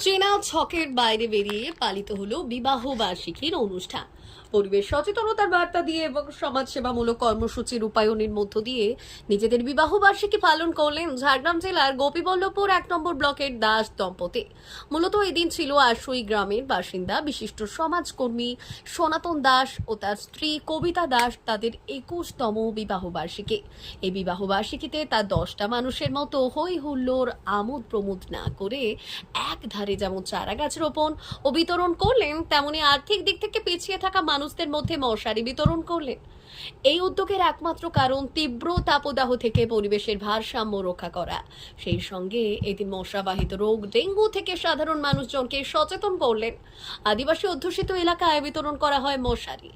চেনা ছকের বাইরে বেরিয়ে পালিত হলো বিবাহ বার্ষিকীর অনুষ্ঠান। পরিবেশ, সচেতনতার বার্তা দিয়ে এবং সমাজসেবামূলক কর্মসূচি রূপায়ণের মধ্য দিয়ে নিজেদের বিবাহ বার্ষিকী পালন করলেন ঝাড়গ্রাম জেলার গোপীবল্লভপুর এক নম্বর ব্লকের দাস দম্পতি। মূলত এদিন ছিল আশুই গ্রামের বাসিন্দা, বিশিষ্ট সমাজকর্মী সনাতন দাস ও তার স্ত্রী কবিতা দাস তাদের একুশতম বিবাহ বার্ষিকী। এই বিবাহ বার্ষিকীতে তার দশটা মানুষের মতো হই হুল্লোড়, আমোদ প্রমোদ না করে এক ধারে যেমন চারা গাছ রোপণ ও বিতরণ করলেন, তেমনি আর্থিক দিক থেকে পিছিয়ে থাকা মানুষদের মধ্যে মশারি বিতরণ করলেন। এই উদ্যোগের একমাত্র কারণ তীব্র তাপদাহ থেকে পরিবেশের ভারসাম্য রক্ষা করা। সেই সঙ্গে এদিন মশাবাহিত রোগ ডেঙ্গু থেকে সাধারণ মানুষজনকে সচেতন করলেন। আদিবাসী অধ্যুষিত এলাকায় বিতরণ করা হয় মশারি।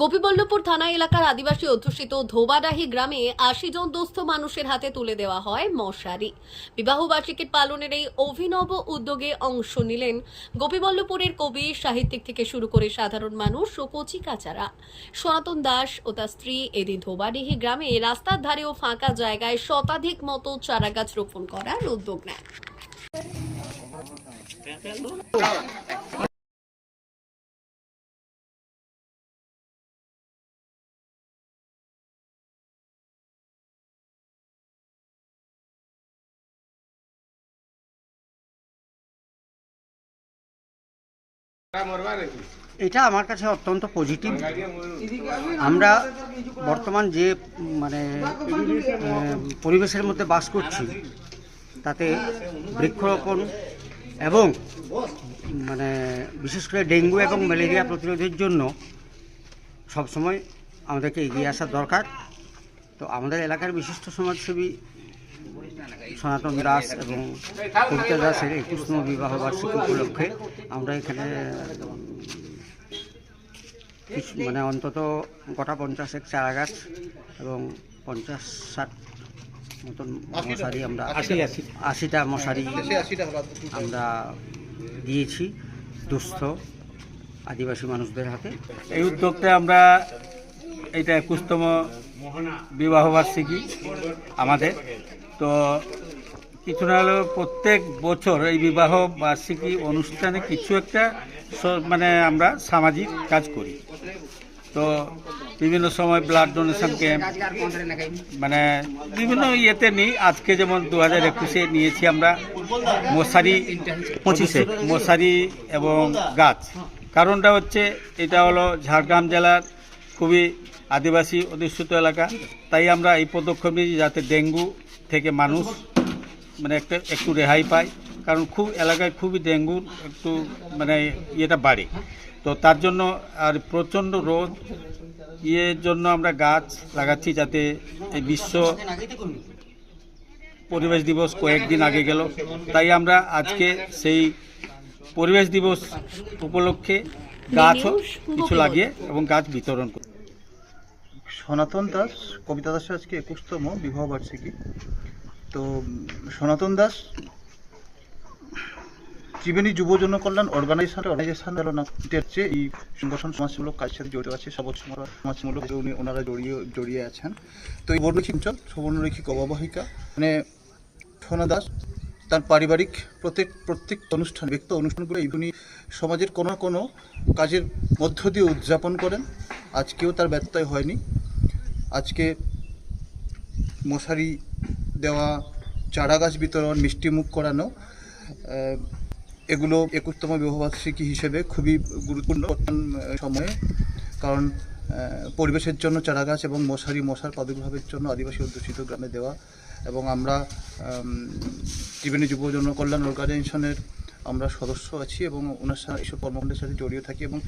গোপীবল্লভপুর থানা এলাকার আদিবাসী অধ্যুষিত ধোবাডাহি গ্রামে আশি জন দুস্থ মানুষের হাতে তুলে দেওয়া হয় মশারি। বিবাহ বার্ষিকীর পালনের এই অভিনব উদ্যোগে অংশ নিলেন গোপীবল্লভপুরের কবি, সাহিত্যিক থেকে শুরু করে সাধারণ মানুষ ও কচি কাচারা সনাতন দাস ও তার স্ত্রী এদি ধোবাডিহি গ্রামে রাস্তার ধারে ও ফাঁকা জায়গায় শতাধিক মতো চারাগাছ রোপণ করার উদ্যোগ নেয় এটা আমার কাছে অত্যন্ত পজিটিভ আমরা বর্তমান যে মানে পরিবেশের মধ্যে বাস করছি তাতে বৃক্ষরোপণ এবং মানে বিশেষ করে ডেঙ্গু এবং ম্যালেরিয়া প্রতিরোধের জন্য সবসময় আমাদেরকে এগিয়ে আসা দরকার। তো আমাদের এলাকার বিশিষ্ট সমাজসেবী সনাতন দাস এবং কবিতা দাসের একুশতম বিবাহ বার্ষিকী উপলক্ষে আমরা এখানে মানে অন্তত গোটা পঞ্চাশেক চারা গাছ এবং পঞ্চাশ ষাট মতন মশারি আমরা আশিটা মশারি আমরা দিয়েছি দুস্থ আদিবাসী মানুষদের হাতে। এই উদ্যোগটা আমরা এটা একুশতম বিবাহ বার্ষিকী আমাদের। তো কিছু না হলেও প্রত্যেক বছর এই বিবাহ বার্ষিকী অনুষ্ঠানে কিছু একটা মানে আমরা সামাজিক কাজ করি। তো বিভিন্ন সময় ব্লাড ডোনেশন ক্যাম্প মানে বিভিন্ন ইয়েতে নিই। আজকে যেমন দু হাজার একুশে নিয়েছি আমরা মশারি, পঁচিশে মশারি এবং গাছ। কারণটা হচ্ছে এটা হলো ঝাড়গ্রাম জেলার খুবই আদিবাসী অধিষ্ঠিত এলাকা। তাই আমরা এই পদক্ষেপ নিয়েছি যাতে ডেঙ্গু থেকে মানুষ মানে একটা একটু রেহাই পায়। কারণ খুব এলাকায় খুবই ডেঙ্গুর একটু মানে ইয়েটা বাড়ে। তো তার জন্য আর প্রচণ্ড রোদ ইয়ের জন্য আমরা গাছ লাগাচ্ছি যাতে এই বিশ্ব পরিবেশ দিবস কয়েকদিন আগে গেল। তাই আমরা আজকে সেই পরিবেশ দিবস উপলক্ষে গাছও কিছু লাগিয়ে এবং গাছ বিতরণ করি। সনাতন দাস, কবিতা দাসের আজকে একুশতম বিবাহ বার্ষিকী। তো, সনাতন দাস, ত্রিবেণী যুব জন কল্যাণ অর্গানাইজেশন চালনা এই সংগঠন সমাজমূলক কাজের সাথে জড়িত আছে সমাজ সমাজমূলক উনি ওনারা জড়িয়ে জড়িয়ে আছেন। তো এই বর্ণরৈখিক অঞ্চল সুবর্ণরৈখিক অববাহিকা মানে সোনা দাস, তার পারিবারিক প্রত্যেক প্রত্যেক অনুষ্ঠান, ব্যক্তি অনুষ্ঠানগুলো উনি সমাজের কোনো কোনো কাজের মধ্য দিয়ে উদযাপন করেন। আজকেও তার ব্যত্যয় হয়নি। আজকে মশারি দেওয়া চারা গাছ বিতরণ মিষ্টিমুখ করানো এগুলো একুশতম বিবাহবার্ষিকী হিসেবে খুবই গুরুত্বপূর্ণ সময়ে কারণ পরিবেশের জন্য চারা গাছ এবং মশারি মশার প্রাদুর্ভাবের জন্য আদিবাসী অধ্যুষিত গ্রামে দেওয়া এবং আমরা আম, ত্রিবেণী যুব জন কল্যাণ অর্গানাইজেশনের আমরা সদস্য আছি এবং ওনার সাথে এইসব কর্মকাণ্ডের সাথে জড়িয়ে থাকি এবং